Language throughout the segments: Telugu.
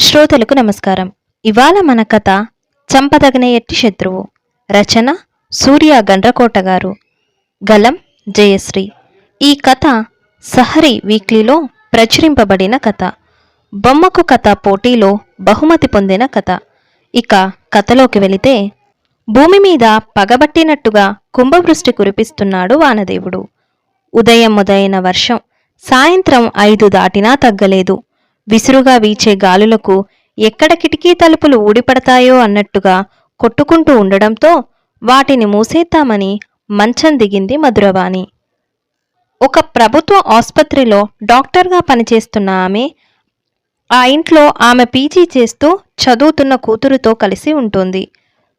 శ్రోతలకు నమస్కారం. ఇవాళ మన కథ చంపదగిన ఎట్టి శత్రువు. రచన సూర్య గండ్రకోట గారు. గలం జయశ్రీ. ఈ కథ సహరి వీక్లీలో ప్రచురింపబడిన కథ. బొమ్మకు కథ పోటీలో బహుమతి పొందిన కథ. ఇక కథలోకి వెళితే భూమి మీద పగబట్టినట్టుగా కుంభవృష్టి కురిపిస్తున్నాడు వానదేవుడు. ఉదయం మొదలైన వర్షం సాయంత్రం ఐదు దాటినా తగ్గలేదు. విసురుగా వీచే గాలులకు ఎక్కడ కిటికీ తలుపులు ఊడిపడతాయో అన్నట్టుగా కొట్టుకుంటూ ఉండడంతో వాటిని మూసేద్దామని మంచం దిగింది మధురవాణి. ఒక ప్రభుత్వ ఆసుపత్రిలో డాక్టర్గా పనిచేస్తున్న ఆమె ఆ ఇంట్లో ఆమె పీజీ చేస్తూ చదువుతున్న కూతురుతో కలిసి ఉంటుంది.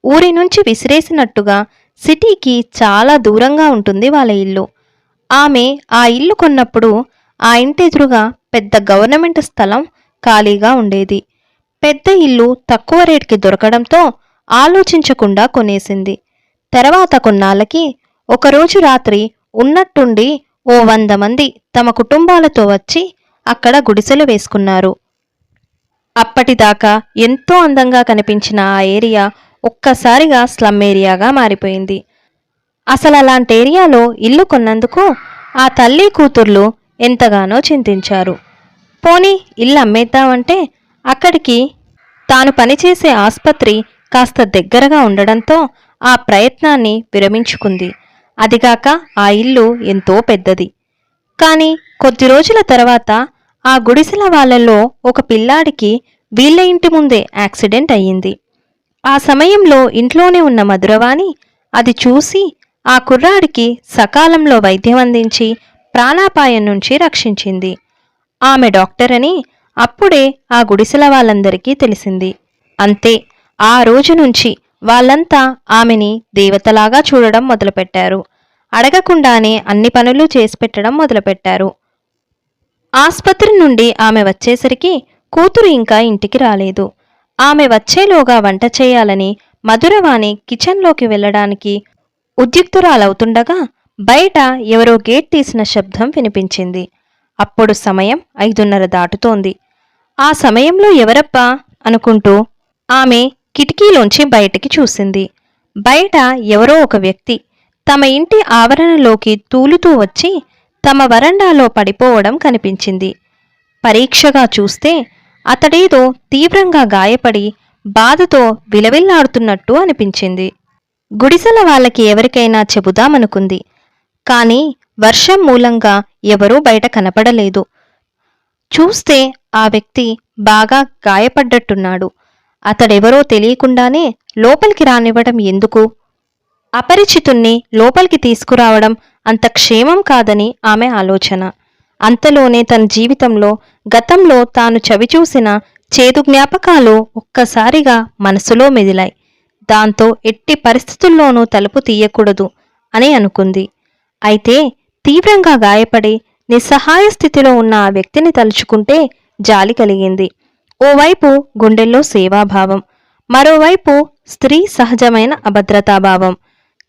ఊరి నుంచి విసిరేసినట్టుగా సిటీకి చాలా దూరంగా ఉంటుంది వాళ్ళ ఇల్లు. ఆమె ఆ ఇల్లు కొన్నప్పుడు ఆ ఇంటి ఎదురుగా పెద్ద గవర్నమెంట్ స్థలం ఖాళీగా ఉండేది. పెద్ద ఇల్లు తక్కువ రేటుకి దొరకడంతో ఆలోచించకుండా కొనేసింది. తర్వాత కొన్నాళ్ళకి ఒకరోజు రాత్రి ఉన్నట్టుండి ఓ వంద మంది తమ కుటుంబాలతో వచ్చి అక్కడ గుడిసెలు వేసుకున్నారు. అప్పటిదాకా ఎంతో అందంగా కనిపించిన ఆ ఏరియా ఒక్కసారిగా స్లమ్ ఏరియాగా మారిపోయింది. అసలు అలాంటి ఏరియాలో ఇల్లు కొన్నందుకు ఆ తల్లి కూతుర్లు ఎంతగానో చింతించారు. పోనీ ఇల్లు అమ్మేద్దామంటే అక్కడికి తాను పనిచేసే ఆస్పత్రి కాస్త దగ్గరగా ఉండడంతో ఆ ప్రయత్నాన్ని విరమించుకుంది. అదిగాక ఆ ఇల్లు ఎంతో పెద్దది. కానీ కొద్ది రోజుల తర్వాత ఆ గుడిసెల వాళ్ళలో ఒక పిల్లాడికి వీళ్ళ ఇంటి ముందే యాక్సిడెంట్ అయ్యింది. ఆ సమయంలో ఇంట్లోనే ఉన్న మధురవాణి అది చూసి ఆ కుర్రాడికి సకాలంలో వైద్యం అందించి ప్రాణాపాయం నుంచి రక్షించింది. ఆమె డాక్టర్ అని అప్పుడే ఆ గుడిసెల వాళ్ళందరికీ తెలిసింది. అంతే ఆ రోజు నుంచి వాళ్ళంతా ఆమెని దేవతలాగా చూడడం మొదలుపెట్టారు. అడగకుండానే అన్ని పనులు చేసి పెట్టడం మొదలుపెట్టారు. ఆసుపత్రి నుండి ఆమె వచ్చేసరికి కూతురు ఇంకా ఇంటికి రాలేదు. ఆమె వచ్చేలోగా వంట చేయాలని మధురవాణి కిచెన్లోకి వెళ్ళడానికి ఉద్యుక్తురాలవుతుండగా బయట ఎవరో గేట్ తీసిన శబ్దం వినిపించింది. అప్పుడు సమయం ఐదున్నర దాటుతోంది. ఆ సమయంలో ఎవరప్పా? అనుకుంటూ ఆమె కిటికీలోంచి బయటికి చూసింది. బయట ఎవరో ఒక వ్యక్తి తమ ఇంటి ఆవరణలోకి తూలుతూ వచ్చి తమ వరండాలో పడిపోవడం కనిపించింది. పరీక్షగా చూస్తే అతడేదో తీవ్రంగా గాయపడి బాధతో విలవిల్లాడుతున్నట్టు అనిపించింది. గుడిసెల వాళ్ళకి ఎవరికైనా చెబుదామనుకుంది. కానీ వర్షం మూలంగా ఎవరూ బయట కనపడలేదు. చూస్తే ఆ వ్యక్తి బాగా గాయపడ్డట్టున్నాడు. అతడెవరో తెలియకుండానే లోపలికి రానివ్వడం ఎందుకు? అపరిచితుణ్ణి లోపలికి తీసుకురావడం అంత క్షేమం కాదని ఆమె ఆలోచన. అంతలోనే తన జీవితంలో గతంలో తాను చవిచూసిన చేదు జ్ఞాపకాలు ఒక్కసారిగా మనసులో మెదిలాయి. దాంతో ఎట్టి పరిస్థితుల్లోనూ తలుపు తీయకూడదు అని అనుకుంది. అయితే తీవ్రంగా గాయపడి నిస్సహాయ స్థితిలో ఉన్న ఆ వ్యక్తిని తలుచుకుంటే జాలి కలిగింది. ఓవైపు గుండెల్లో సేవాభావం మరోవైపు స్త్రీ సహజమైన అభద్రతాభావం.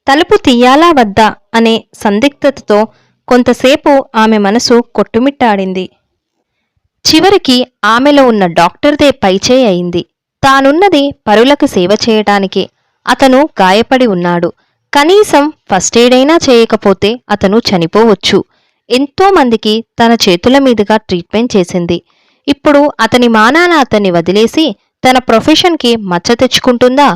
తలుపు తీయాలా వద్దా అనే సందిగ్ధతతో కొంతసేపు ఆమె మనసు కొట్టుమిట్టాడింది. చివరికి ఆమెలో ఉన్న డాక్టర్దే పైచేయి అయింది. తానున్నది పరులకు సేవ చేయటానికి అతను గాయపడి ఉన్నాడు. కనీసం ఫస్ట్ ఎయిడ్ అయినా చేయకపోతే అతను చనిపోవచ్చు. ఎంతో మందికి తన చేతుల మీదుగా ట్రీట్మెంట్ చేసింది. ఇప్పుడు అతని మానాన అతన్ని వదిలేసి తన ప్రొఫెషన్కి మచ్చ తెచ్చుకుంటుందా?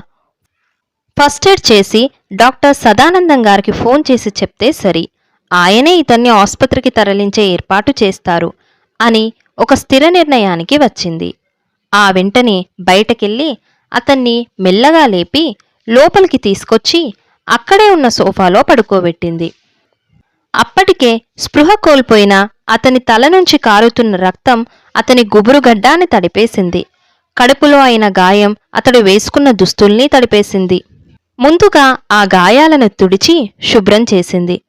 ఫస్ట్ ఎయిడ్ చేసి డాక్టర్ సదానందం గారికి ఫోన్ చేసి చెప్తే సరి. ఆయనే ఇతన్ని ఆసుపత్రికి తరలించే ఏర్పాటు చేస్తారు అని ఒక స్థిర నిర్ణయానికి వచ్చింది. ఆ వెంటనే బయటకెళ్ళి అతన్ని మెల్లగా లేపి లోపలికి తీసుకొచ్చి అక్కడే ఉన్న సోఫాలో పడుకోబెట్టింది. అప్పటికే స్పృహ కోల్పోయిన అతని తల నుంచి కారుతున్న రక్తం అతని గుబురుగడ్డాన్ని తడిపేసింది. కడుపులో అయిన గాయం అతడు వేసుకున్న దుస్తుల్ని తడిపేసింది. ముందుగా ఆ గాయాలను తుడిచి శుభ్రం చేసింది.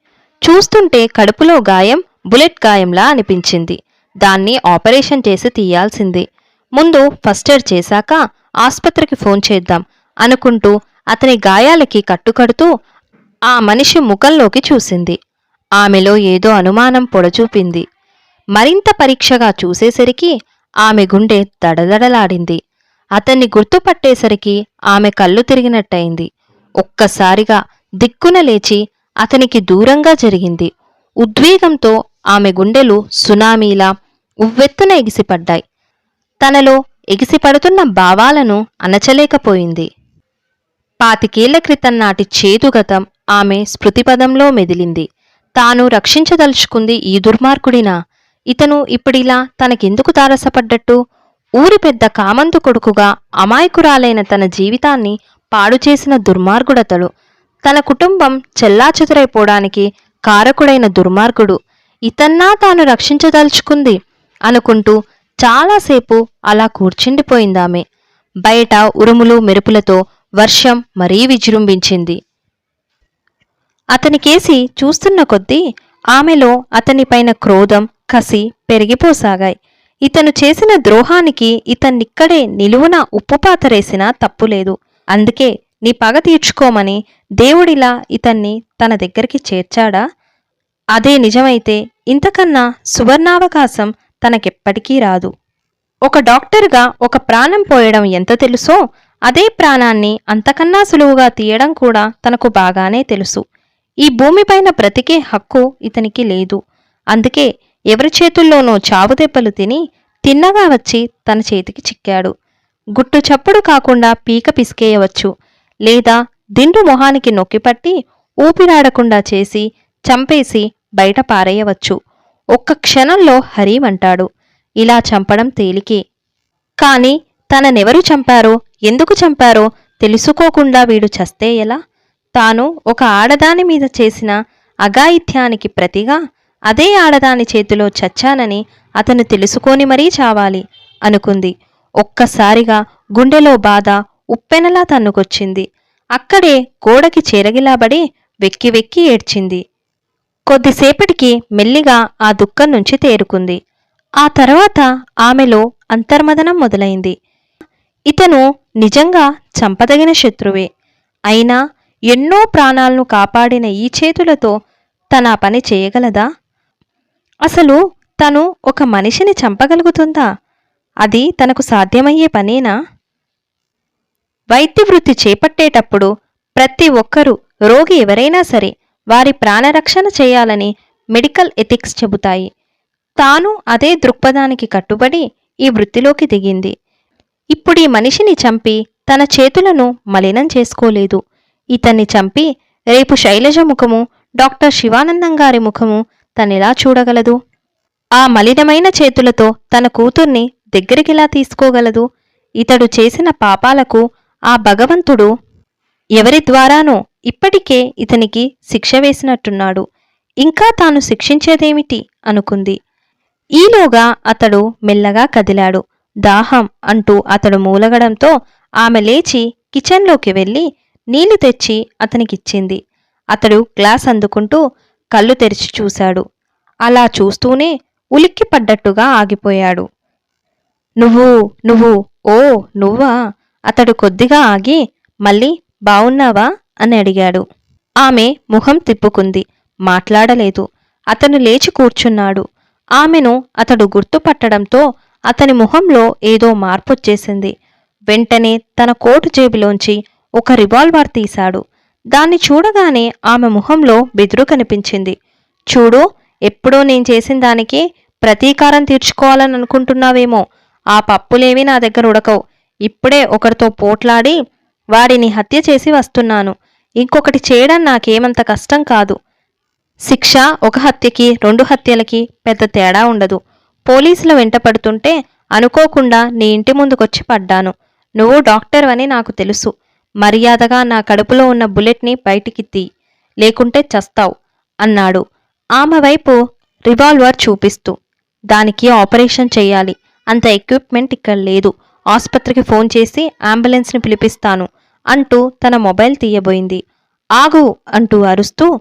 చూస్తుంటే కడుపులో గాయం బుల్లెట్ గాయంలా అనిపించింది. దాన్ని ఆపరేషన్ చేసి తీయాల్సింది. ముందు ఫస్ట్ ఎయిడ్ చేశాక ఆస్పత్రికి ఫోన్ చేద్దాం అనుకుంటూ అతని గాయాలకి కట్టుకడుతూ ఆ మనిషి ముఖంలోకి చూసింది. ఆమెలో ఏదో అనుమానం పొడచూపింది. మరింత పరీక్షగా చూసేసరికి ఆమె గుండె దడదడలాడింది. అతన్ని గుర్తుపట్టేసరికి ఆమె కళ్ళు తిరిగినట్టయింది. ఒక్కసారిగా దిక్కున లేచి అతనికి దూరంగా జరిగింది. ఉద్వేగంతో ఆమె గుండెలు సునామీలా ఉవ్వెత్తున ఎగిసిపడ్డాయి. తనలో ఎగిసిపడుతున్న భావాలను అణచలేకపోయింది పాతికేళ్ళ క్రితం నాటి చేదుగతం ఆమె స్మృతిపదంలో మెదిలింది. తాను రక్షించదలుచుకుంది ఈ దుర్మార్గుడినా. ఇతను ఇప్పుడిలా తనకెందుకు తారసపడ్డట్టు? ఊరి పెద్ద కామంతు కొడుకుగా అమాయకురాలైన తన జీవితాన్ని పాడు చేసిన దుర్మార్గుడతడు. తన కుటుంబం చెల్లాచెదురైపోవడానికి కారకుడైన దుర్మార్గుడు. ఇతన్నా తాను రక్షించదలుచుకుంది అనుకుంటూ చాలాసేపు అలా కూర్చుండిపోయిందామె. బయట ఉరుములు మెరుపులతో వర్షం మరీ విజృంభించింది. అతనికేసి చూస్తున్న కొద్దీ ఆమెలో అతనిపైన క్రోధం కసి పెరిగిపోసాగాయి. ఇతను చేసిన ద్రోహానికి ఇతన్నిక్కడే నిలువున ఉప్పుపాతరేసినా తప్పులేదు. అందుకే నీ పగ తీర్చుకోమని దేవుడిలా ఇతన్ని తన దగ్గరికి చేర్చాడా? అదే నిజమైతే ఇంతకన్నా సువర్ణావకాశం తనకెప్పటికీ రాదు. ఒక డాక్టర్గా ఒక ప్రాణం పోయడం ఎంత తెలుసో అదే ప్రాణాన్ని అంతకన్నా సులువుగా తీయడం కూడా తనకు బాగానే తెలుసు. ఈ భూమిపైన బ్రతికే హక్కు ఇతనికి లేదు. అందుకే ఎవరి చేతుల్లోనో చావు దెబ్బలు తిని తిన్నగా వచ్చి తన చేతికి చిక్కాడు. గుట్టు చప్పుడు కాకుండా పీక పిసికేయవచ్చు లేదా దిండు మొహానికి నొక్కిపట్టి ఊపిరాడకుండా చేసి చంపేసి బయట పారేయవచ్చు. ఒక్క క్షణంలో హరీమంటాడు ఇలా చంపడం తేలికే. కాని తననెవరు చంపారో ఎందుకు చంపారో తెలుసుకోకుండా వీడు చస్తే ఎలా? తాను ఒక ఆడదాని మీద చేసిన అఘాయిత్యానికి ప్రతిగా అదే ఆడదాని చేతిలో చచ్చానని అతను తెలుసుకొని మరీ చావాలి అనుకుంది. ఒక్కసారిగా గుండెలో బాధ ఉప్పెనలా తన్నుకొచ్చింది. అక్కడే గోడకి చేరగిలాబడి వెక్కి వెక్కి ఏడ్చింది. కొద్దిసేపటికి మెల్లిగా ఆ దుఃఖం నుంచి తేరుకుంది. ఆ తర్వాత ఆమెలో అంతర్మదనం మొదలైంది. ఇతను నిజంగా చంపదగిన శత్రువే. అయినా ఎన్నో ప్రాణాలను కాపాడిన ఈ చేతులతో తన పని చేయగలదా? అసలు తను ఒక మనిషిని చంపగలుగుతుందా? అది తనకు సాధ్యమయ్యే పనేనా? వైద్య వృత్తి చేపట్టేటప్పుడు ప్రతి ఒక్కరూ రోగి ఎవరైనా సరే వారి ప్రాణరక్షణ చేయాలని మెడికల్ ఎథిక్స్ చెబుతాయి. తాను అదే దృక్పథానికి కట్టుబడి ఈ వృత్తిలోకి దిగింది. ఇప్పుడు ఈ మనిషిని చంపి తన చేతులను మలినం చేసుకోలేదు. ఇతన్ని చంపి రేపు శైలజ ముఖము డాక్టర్ శివానందం గారి ముఖము తనెలా చూడగలదు? ఆ మలినమైన చేతులతో తన కూతుర్ని దగ్గరికిలా తీసుకోగలదు? ఇతడు చేసిన పాపాలకు ఆ భగవంతుడు ఎవరి ద్వారానో ఇప్పటికే ఇతనికి శిక్ష వేసినట్టున్నాడు. ఇంకా తాను శిక్షించేదేమిటి? అనుకుంది. ఈలోగా అతడు మెల్లగా కదిలాడు. దాహం అంటూ అతడు మూలగడంతో ఆమె లేచి కిచెన్లోకి వెళ్ళి నీళ్ళు తెచ్చి అతనికిచ్చింది. అతడు గ్లాస్ అందుకుంటూ కళ్ళు తెరిచి చూశాడు. అలా చూస్తూనే ఉలిక్కి పడ్డట్టుగా ఆగిపోయాడు. నువ్వు నువ్వు ఓ నువ్వా? అతడు కొద్దిగా ఆగి మళ్ళీ బావున్నావా? అని అడిగాడు. ఆమె ముఖం తిప్పుకుంది. మాట్లాడలేదు. అతను లేచి కూర్చున్నాడు. ఆమెను అతడు గుర్తుపట్టడంతో అతని ముఖంలో ఏదో మార్పొచ్చేసింది. వెంటనే తన కోటు జేబులోంచి ఒక రివాల్వర్ తీశాడు. దాన్ని చూడగానే ఆమె ముఖంలో బెదురు కనిపించింది. చూడు ఎప్పుడో నేను చేసిన దానికి ప్రతీకారం తీర్చుకోవాలని అనుకుంటున్నావేమో ఆ పప్పులేమీ నా దగ్గర ఉడకవు. ఇప్పుడే ఒకరితో పోట్లాడి వాడిని హత్య చేసి వస్తున్నాను. ఇంకొకటి చేయడం నాకేమంత కష్టం కాదు. శిక్ష ఒక హత్యకి రెండు హత్యలకి పెద్ద తేడా ఉండదు. పోలీసుల వెంట పడుతుంటే అనుకోకుండా నీ ఇంటి ముందుకొచ్చి పడ్డాను. నువ్వు డాక్టర్ అని నాకు తెలుసు. మర్యాదగా నా కడుపులో ఉన్న బుల్లెట్ని బయటికి తీ లేకుంటే చస్తావు అన్నాడు. ఆమె వైపు రివాల్వర్ చూపిస్తూ. దానికి ఆపరేషన్ చేయాలి. అంత ఎక్విప్మెంట్ ఇక్కడ లేదు. ఆసుపత్రికి ఫోన్ చేసి అంబులెన్స్ని పిలిపిస్తాను అంటూ తన మొబైల్ తీయబోయింది. ఆగు అంటూ అరుస్తూ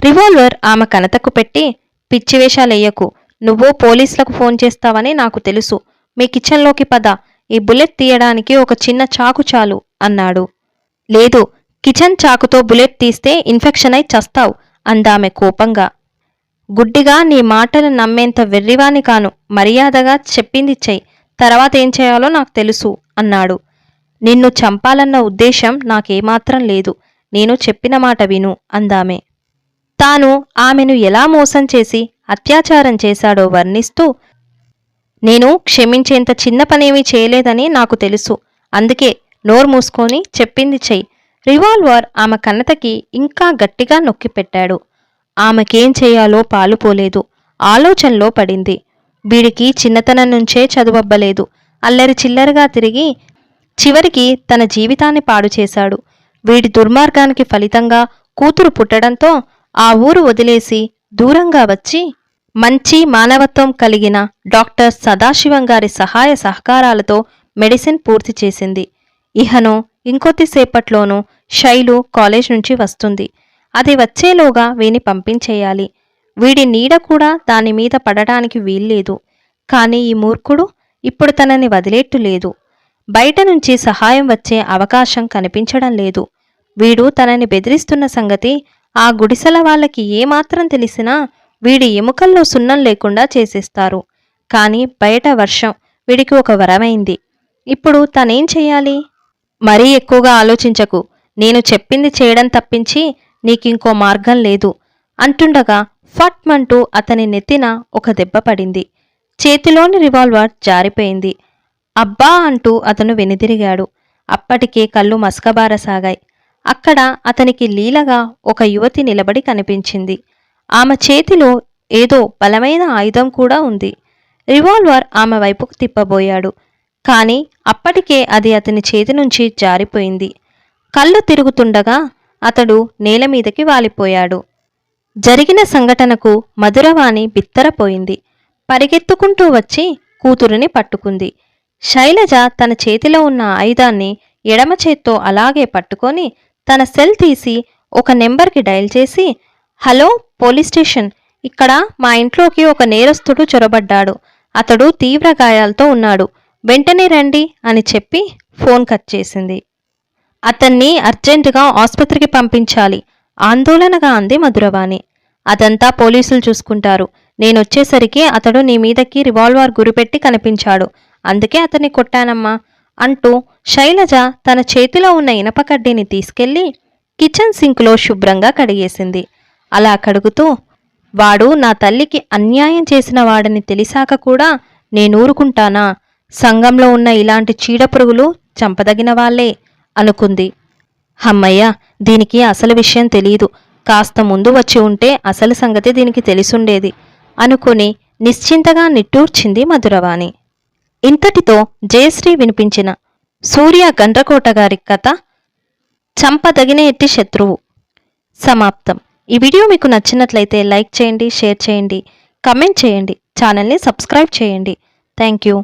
రివాల్వర్ ఆమె కనతకు పెట్టి పిచ్చివేషాలెయ్యకు నువ్వు పోలీసులకు ఫోన్ చేస్తావని నాకు తెలుసు. మీ కిచెన్లోకి పద. ఈ బుల్లెట్ తీయడానికి ఒక చిన్న చాకు చాలు అన్నాడు. లేదు కిచెన్ చాకుతో బుల్లెట్ తీస్తే ఇన్ఫెక్షన్ అయి చస్తావు అందామె కోపంగా. గుడ్డిగా నీ మాటలు నమ్మేంత వెర్రివాని కాను మర్యాదగా చెప్పింది చెయ్యి. తర్వాత ఏం చేయాలో నాకు తెలుసు అన్నాడు. నిన్ను చంపాలన్న ఉద్దేశం నాకేమాత్రం లేదు. నేను చెప్పిన మాట విను అందామే. తాను ఆమెను ఎలా మోసం చేసి అత్యాచారం చేశాడో వర్ణిస్తూ నేను క్షమించేంత చిన్న పనేమీ చేయలేదని నాకు తెలుసు. అందుకే నోరు మూసుకొని చెప్పింది చెయ్యి. రివాల్వర్ ఆమె కన్నతకి ఇంకా గట్టిగా నొక్కిపెట్టాడు ఆమెకేం చేయాలో పాలుపోలేదు ఆలోచనలో పడింది. వీడికి చిన్నతనం నుంచే చదువబ్బలేదు. అల్లరి చిల్లరగా తిరిగి చివరికి తన జీవితాన్ని పాడు చేశాడు. వీడి దుర్మార్గానికి ఫలితంగా కూతురు పుట్టడంతో ఆ ఊరు వదిలేసి దూరంగా వచ్చి మంచి మానవత్వం కలిగిన డాక్టర్ సదాశివం గారి సహాయ సహకారాలతో మెడిసిన్ పూర్తి చేసింది. ఇహను ఇంకొద్దిసేపట్లోనూ శైలు కాలేజ్ నుంచి వస్తుంది. అది వచ్చేలోగా వీని పంపించేయాలి. వీడి నీడ కూడా దాని మీద పడడానికి వీల్లేదు. కానీ ఈ మూర్ఖుడు ఇప్పుడు తనని వదిలేట్టు లేదు. బయట నుంచి సహాయం వచ్చే అవకాశం కనిపించడం లేదు. వీడు తనని బెదిరిస్తున్న సంగతి ఆ గుడిసెల వాళ్ళకి ఏమాత్రం తెలిసినా వీడి ఎముకల్లో సున్నం లేకుండా చేసేస్తారు. కానీ బయట వర్షం వీడికి ఒక వరమైంది. ఇప్పుడు తనేం చెయ్యాలి? మరీ ఎక్కువగా ఆలోచించకు. నేను చెప్పింది చేయడం తప్పించి నీకింకో మార్గం లేదు అంటుండగా ఫట్మంటూ అతని నెత్తిన ఒక దెబ్బ పడింది. చేతిలోని రివాల్వర్ జారిపోయింది. అబ్బా అంటూ అతను వెనుదిరిగాడు. అప్పటికే కళ్ళు మసకబారసాగాయి. అక్కడ అతనికి లీలగా ఒక యువతి నిలబడి కనిపించింది. ఆమె చేతిలో ఏదో బలమైన ఆయుధం కూడా ఉంది. రివాల్వర్ ఆమె వైపుకు తిప్పబోయాడు. కానీ అప్పటికే అది అతని చేతి నుంచి జారిపోయింది. కళ్ళు తిరుగుతుండగా అతడు నేల మీదకి వాలిపోయాడు. జరిగిన సంఘటనకు మధురవాణి బిత్తరపోయింది. పరిగెత్తుకుంటూ వచ్చి కూతురుని పట్టుకుంది. శైలజ తన చేతిలో ఉన్న ఆయుధాన్ని ఎడమ చేత్తో అలాగే పట్టుకొని తన సెల్ తీసి ఒక నెంబర్కి డయల్ చేసి హలో పోలీస్ స్టేషన్. ఇక్కడ మా ఇంట్లోకి ఒక నేరస్తుడు చొరబడ్డాడు. అతడు తీవ్ర గాయాలతో ఉన్నాడు. వెంటనే రండి అని చెప్పి ఫోన్ కట్ చేసింది. అతన్ని అర్జెంటుగా ఆసుపత్రికి పంపించాలి. ఆందోళనగా అంది మధురవాణి. అదంతా పోలీసులు చూసుకుంటారు. నేనొచ్చేసరికి అతడు నీ మీదకి రివాల్వర్ గురిపెట్టి కనిపించాడు. అందుకే అతన్ని కొట్టానమ్మా. అంటూ శైలజ తన చేతిలో ఉన్న ఇనప కడ్డీని తీసుకెళ్ళి కిచెన్ సింక్లో శుభ్రంగా కడిగేసింది. అలా కడుగుతూ వాడు నా తల్లికి అన్యాయం చేసిన వాడని తెలిసాక కూడా నేనూరుకుంటానా సంఘంలో ఉన్న ఇలాంటి చీడపురుగులు చంపదగిన వాళ్ళే అనుకుంది. హమ్మయ్య దీనికి అసలు విషయం తెలియదు కాస్త ముందు వచ్చి ఉంటే అసలు సంగతి దీనికి తెలిసుండేది అనుకుని నిశ్చింతగా నిట్టూర్చింది మధురవాణి. ఇంతటితో జయశ్రీ వినిపించిన సూర్య గండ్రకోట గారి కథ చంపదగిన ఎట్టి శత్రువు సమాప్తం. ఈ వీడియో మీకు నచ్చినట్లయితే లైక్ చేయండి షేర్ చేయండి కమెంట్ చేయండి ఛానల్ని సబ్స్క్రైబ్ చేయండి. Thank you.